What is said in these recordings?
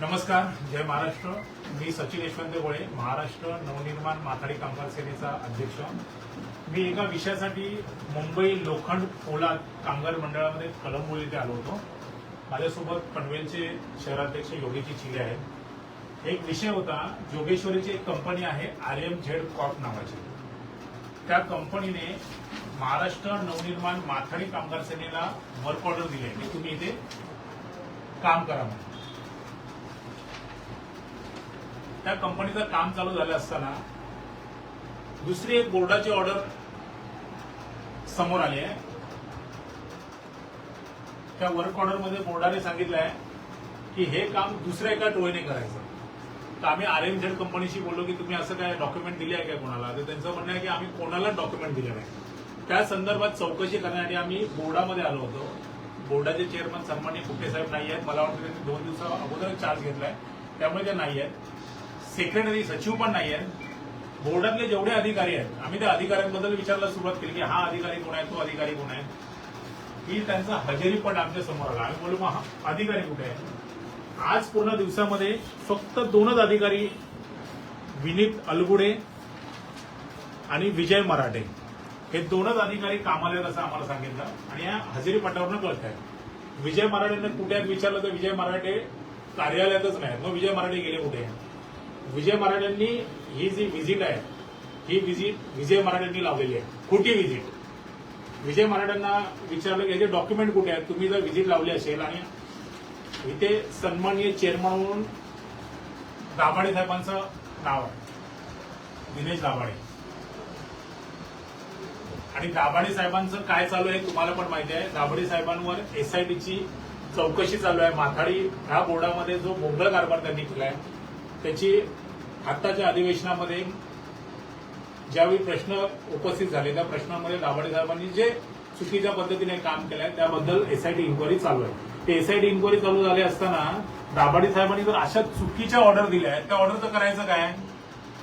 नमस्कार जय महाराष्ट्र. मी सचिन यशवंत गोळे महाराष्ट्र नवनिर्माण माथाडी कामगार सेनेचा अध्यक्ष. मी एका विषयासाठी मुंबई लोखंड पोलाद कामगार मंडळामध्ये कलंबोळी इथे आलो होतो. माझ्यासोबत पनवेलचे शहराध्यक्ष योगेची चिले आहेत. एक विषय होता जोगेश्वरीची एक कंपनी आहे आर एम झेड कॉप नावाची. त्या कंपनीने महाराष्ट्र नवनिर्माण माथाडी कामगार सेनेला वर्क ऑर्डर दिली. आहे की तुम्ही इथे काम करा म्हणून. त्या कंपनीचं काम चालू झालं असताना दुसरी एक बोर्डाची ऑर्डर समोर आली आहे. त्या वर्क ऑर्डरमध्ये बोर्डाने सांगितलं आहे की हे काम दुसऱ्या एका टोळीने करायचं. तर आम्ही आर एम झेड कंपनीशी बोललो की तुम्ही असं काय डॉक्युमेंट दिले आहे का कोणाला? तर त्यांचं म्हणणं आहे की आम्ही कोणालाच डॉक्युमेंट दिले नाही. त्या संदर्भात चौकशी करण्यासाठी आम्ही बोर्डामध्ये आलो होतो. बोर्डाचे चेअरमन सन्मान्य कुठे साहेब नाही आहेत. मला वाटतं त्यांनी दोन दिवसा अगोदर चार्ज घेतलाय. त्यामुळे ते नाही आहेत. सेक्रेटरी सचिव पण नाही आहेत. बोर्डातले जेवढे अधिकारी आहेत आम्ही त्या अधिकाऱ्यांबद्दल विचारायला सुरुवात केली की हा अधिकारी कोण आहे तो अधिकारी कोण आहे? ही त्यांचा हजेरी पण आमच्यासमोर आला. आम्ही बोलू मग अधिकारी कुठे आहे आज पूर्ण दिवसामध्ये फक्त दोनच अधिकारी विनीत अलगुडे आणि विजय मराठे हे दोनच अधिकारी कामाला आहेत असं आम्हाला सांगितलं आणि या हजेरी पटावरनं कळत आहे विजय मराठेने कुठे विचारलं तर विजय मराठे कार्यालयातच नाही मग विजय मराठे गेले कुठे? विजय मराठ्यांनी ही जी व्हिजिट आहे ही व्हिजिट विजय मराठ्यांनी लावलेली आहे. खोटी व्हिजिट विजय मराठ्यांना विचारलं की याचे डॉक्युमेंट कुठे आहेत? तुम्ही जर व्हिजिट लावली असेल आणि इथे सन्माननीय चेअरमन म्हणून दाभाडे साहेबांचं नाव आहे. दिनेश दाभाडे. आणि दाभाडे साहेबांचं काय चालू आहे तुम्हाला पण माहिती आहे. दाभाडे साहेबांवर एसआयटीची चौकशी चालू आहे. माथाडी ह्या बोर्डामध्ये जो भोंगळ कारभार त्यांनी केला आहे त्याची आत्ताच्या अधिवेशनामध्ये ज्यावेळी प्रश्न उपस्थित झाले त्या प्रश्नामध्ये दाभाडे साहेबांनी जे चुकीच्या पद्धतीने काम केलंय त्याबद्दल एसआयटी इन्क्वायरी चालू आहे. ते एसआयटी इन्क्वायरी चालू झाली असताना दाभाडे साहेबांनी जर अशा चुकीच्या ऑर्डर दिल्या आहेत त्या ऑर्डरचं करायचं काय?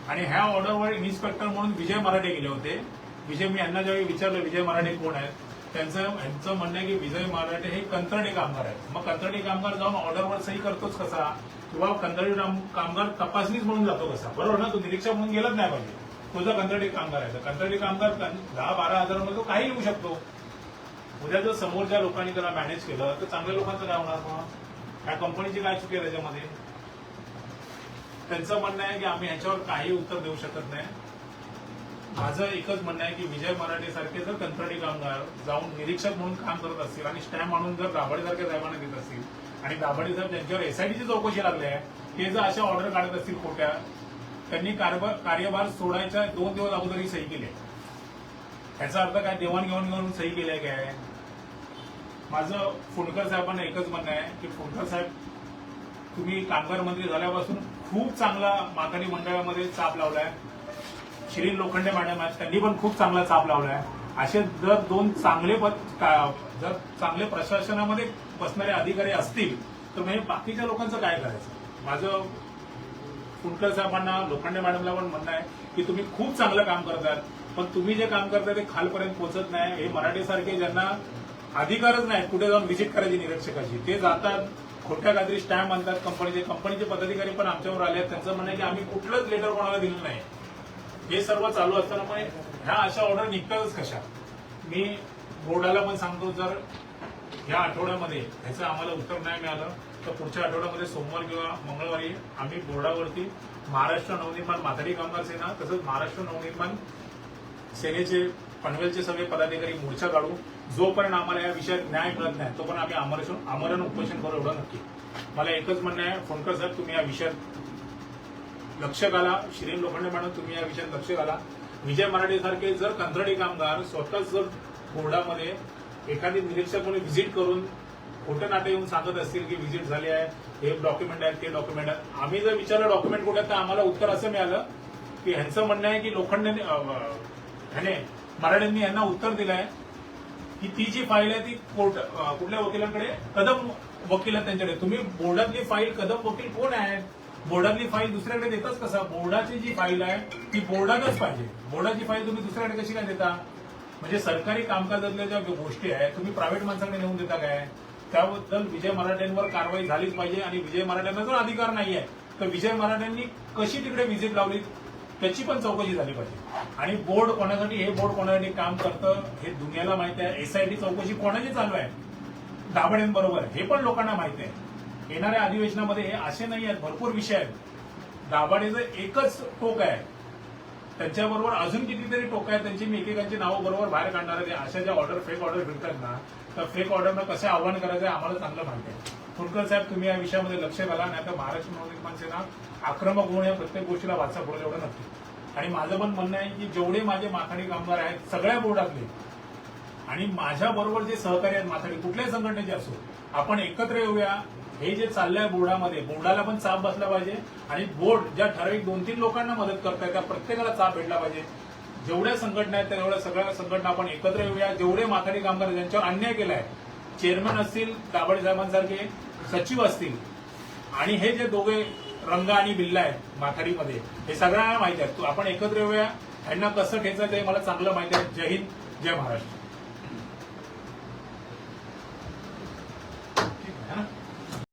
आणि ह्या ऑर्डरवर इन्स्पेक्टर म्हणून विजय मराठे गेले होते. विजय मी यांना ज्यावेळी विचारलं विजय मराठे कोण आहेत? त्यांचं यांचं म्हणणं आहे की विजय मराठे हे कंत्राटी कामगार आहेत. मग कंत्राटी कामगार जाऊन ऑर्डरवर सही करतोच कसा? किंवा कंत्राटी कामगार तपासणीच म्हणून जातो कसा? बरोबर ना? तो निरीक्षक म्हणून गेलाच नाही पाहिजे. तुझा कंत्राटी कामगार आहे. तर कंत्राटी कामगार दहा बारा हजारामध्ये तो काही येऊ शकतो. उद्या जर समोरच्या लोकांनी त्याला मॅनेज केलं तर चांगल्या लोकांचं काय होणार मग ह्या कंपनीची काय चुकी आहे त्याच्यामध्ये? त्यांचं म्हणणं आहे की आम्ही ह्याच्यावर काही उत्तर देऊ शकत नाही. माझं एकच म्हणणं आहे की विजय मराठे सारखे जर कंत्राटी कामगार जाऊन निरीक्षक म्हणून काम करत असतील आणि स्टॅम्प आणून जर दाभाडे सारख्या साहेबांना देत असतील आणि दाभाडे साहेब त्यांच्यावर एसआयटीची चौकशी लागली आहे ते जर अशा ऑर्डर काढत असतील खोट्या त्यांनी कारभार कार्यभार सोडायच्या दोन दिवस अगोदरही सही केली आहे. अर्थ काय? देवाणघेवाण घेऊन सही केली आहे काय? माझं फुंडकर साहेबांना एकच म्हणणं आहे की फुंडकर साहेब तुम्ही कामगार मंत्री झाल्यापासून खूप चांगला माथारी मंडळामध्ये चाप लावलाय. श्री लोखंडे मॅडम आहेत त्यांनी पण खूप चांगला चाप लावलाय. असे जर दोन चांगले पद का- जर चांगले प्रशासनामध्ये बसणारे अधिकारी असतील तर म्हणजे बाकीच्या लोकांचं काय करायचं? माझं फुंडकर साहेबांना लोखंडे मॅडमला पण म्हणणं आहे की तुम्ही खूप चांगलं काम करतात पण तुम्ही जे काम करताय ते खालपर्यंत पोहोचत नाही. हे मराठीसारखे ज्यांना अधिकारच नाही कुठे जाऊन व्हिजिट करायची निरीक्षकाची ते जातात खोट्या काहीतरी स्टॅम्प आणतात कंपनीचे कंपनीचे पदाधिकारी पण आमच्यावर आले आहेत. त्यांचं म्हणणं आहे की आम्ही कुठलंच लेटर कोणाला दिलं नाही. हे सर्व चालू असताना पण ह्या अशा ऑर्डर निघतातच कशा? मी बोर्डाला पण सांगतो जर या आठवड्यामध्ये ह्याचं आम्हाला उत्तर नाही मिळालं तर पुढच्या आठवड्यामध्ये सोमवार किंवा मंगळवारी आम्ही बोर्डावरती महाराष्ट्र नवनिर्माण माथाडी कामगार सेना तसंच महाराष्ट्र नवनिर्माण सेनेचे पनवेलचे सगळे पदाधिकारी मोर्चा काढू. जोपर्यंत आम्हाला या विषयात न्याय मिळत नाही तोपर्यंत आम्ही आमरण आमरण उपोषण करू एवढं नक्की. मला एकच म्हणणं आहे फोनकर साहेब तुम्ही या विषयात लक्ष घाला. श्रीन लोखंडे मॅडम तुम्ही या विषयात लक्ष घाला. विजय मराठे सारखे जर कंत्राटी कामगार स्वतःच जर बोर्डामध्ये एखादी निरीक्षक म्हणून व्हिजिट करून खोटं नाटे येऊन सांगत असतील की व्हिजिट झाली आहे हे डॉक्युमेंट आहेत ते डॉक्युमेंट आहेत. आम्ही जर विचारलं डॉक्युमेंट कुठे तर आम्हाला उत्तर असं मिळालं की ह्यांचं म्हणणं आहे की लोखंड ह्याने मराठ्यांनी यांना उत्तर दिलं आहे की ती जी फाईल आहे ती कोर्ट कुठल्या वकिलांकडे कदम वकील आहेत त्यांच्याकडे. तुम्ही बोर्डातली फाईल कदम वकील कोण आहे बोर्डातली फाईल दुसऱ्याकडे देताच कसा? बोर्डाची जी फाईल आहे ती बोर्डातच पाहिजे. बोर्डाची फाईल तुम्ही दुसऱ्याकडे कशी काय देता? म्हणजे सरकारी कामकाजातल्या ज्या गोष्टी आहेत तुम्ही प्रायव्हेट माणसाकडे नेऊन देता काय? त्याबद्दल विजय मराठ्यांवर कारवाई झालीच पाहिजे आणि विजय मराठ्यांना जर अधिकार नाही आहे तर विजय मराठ्यांनी कशी तिकडे व्हिजिट लावली त्याची पण चौकशी झाली पाहिजे. आणि बोर्ड कोणासाठी हे बोर्ड कोणासाठी काम करतं हे दुनियाला माहिती आहे. एसआयटी चौकशी कोणाची चालू आहे? दाभड्यांबरोबर हे पण लोकांना माहिती आहे. येणाऱ्या अधिवेशनामध्ये हे असे नाही आहेत. भरपूर विषय आहेत. दाभाडेचं एकच टोक आहे. त्यांच्याबरोबर अजून कितीतरी टोक आहेत. त्यांची मी एकेकांची नावं बरोबर बाहेर काढणार आहे. अशा ज्या ऑर्डर फेक ऑर्डर फिरतात ना तर फेक ऑर्डरनं कसं आव्हान करायचं आहे आम्हाला चांगलं माहिती आहे. फुडकर साहेब तुम्ही या विषयामध्ये लक्ष घाला नाही तर महाराष्ट्र नवनिर्माण सेना आक्रमक होऊन या प्रत्येक गोष्टीला वाचा पुढे एवढं नक्की. आणि माझं पण म्हणणं आहे की जेवढे माझे माथाडी कामगार आहेत सगळ्या बोर्डातले आणि माझ्या बरोबर जे सहकारी आहेत माथाडी कुठल्याही संघटनेचे असो आपण एकत्र येऊया. हे जे चाललंय बोर्डामध्ये बोर्डाला पण चाप बसला पाहिजे. आणि बोर्ड ज्या ठराविक दोन तीन लोकांना मदत करताय त्या प्रत्येकाला चाप भेटला पाहिजे. जेवढ्या संघटना आहेत तेवढ्या सगळ्या संघटना आपण एकत्र येऊया. जेवढे माथाडी कामगार ज्यांच्यावर अन्याय केलाय चेअरमन असतील दाभाडे साहेबांसारखे सचिव असतील आणि हे जे दोघे रंग आणि बिल्ला आहेत माथाडीमध्ये हे सगळ्यांना माहिती आहे. आपण एकत्र येऊया. यांना कसं ठेचायचं हे मला चांगलं माहिती आहे. जय हिंद जय महाराष्ट्र.